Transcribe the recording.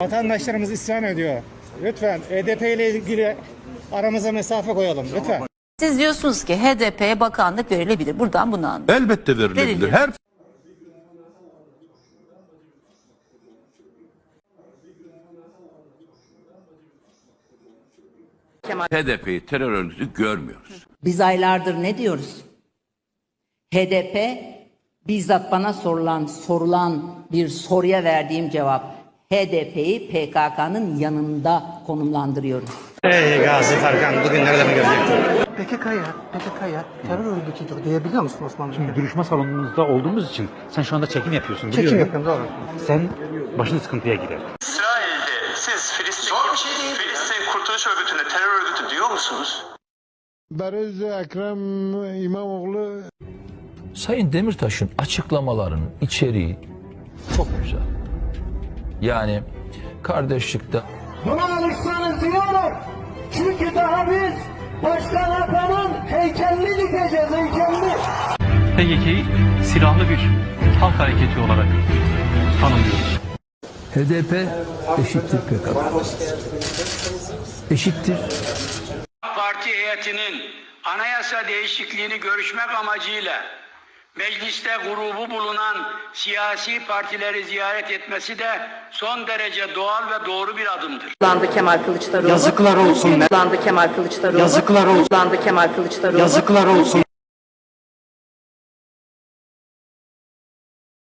Vatandaşlarımız isyan ediyor. Lütfen HDP ile ilgili aramıza mesafe koyalım. Lütfen. Siz diyorsunuz ki HDP'ye bakanlık verilebilir. Buradan bunu anlıyorum. Elbette verilebilir. Verilir. Her HDP'yi terör örgütü görmüyoruz. Biz aylardır ne diyoruz? HDP bizzat bana sorulan sorulan bir soruya verdiğim cevap HDP'yi PKK'nın yanında konumlandırıyorum. Ey Gazi Farkan bugün nerede mi görecektin? PKK'ya, PKK'ya terör örgütüdür diyebiliyor musun Osman Bey? duruşma salonunuzda olduğumuz için sen şu anda çekim yapıyorsun Çekim biliyorum. yapıyorum doğru. Sen başın sıkıntıya girer. İsrail'de siz Filistin, Filistin Kurtuluş Örgütü'ne terör örgütü diyor musunuz? Barış Ekrem İmamoğlu Sayın Demirtaş'ın açıklamalarının içeriği çok güzel. Yani kardeşlikte Buna alırsanız iyi olur. Çünkü daha biz Başkan Atan'ın heykelini dikeceğiz heykelini. PKK'yı silahlı bir halk hareketi olarak tanımlıyoruz. HDP eşittir PKK. Eşittir Parti heyetinin anayasa değişikliğini görüşmek amacıyla mecliste grubu bulunan siyasi partileri ziyaret etmesi de son derece doğal ve doğru bir adımdır. Landı Kemal Kılıçdaroğlu. Yazıklar olsun. Landı Kemal Kılıçdaroğlu. Yazıklar olsun. Landı Kemal Kılıçdaroğlu. Yazıklar olsun.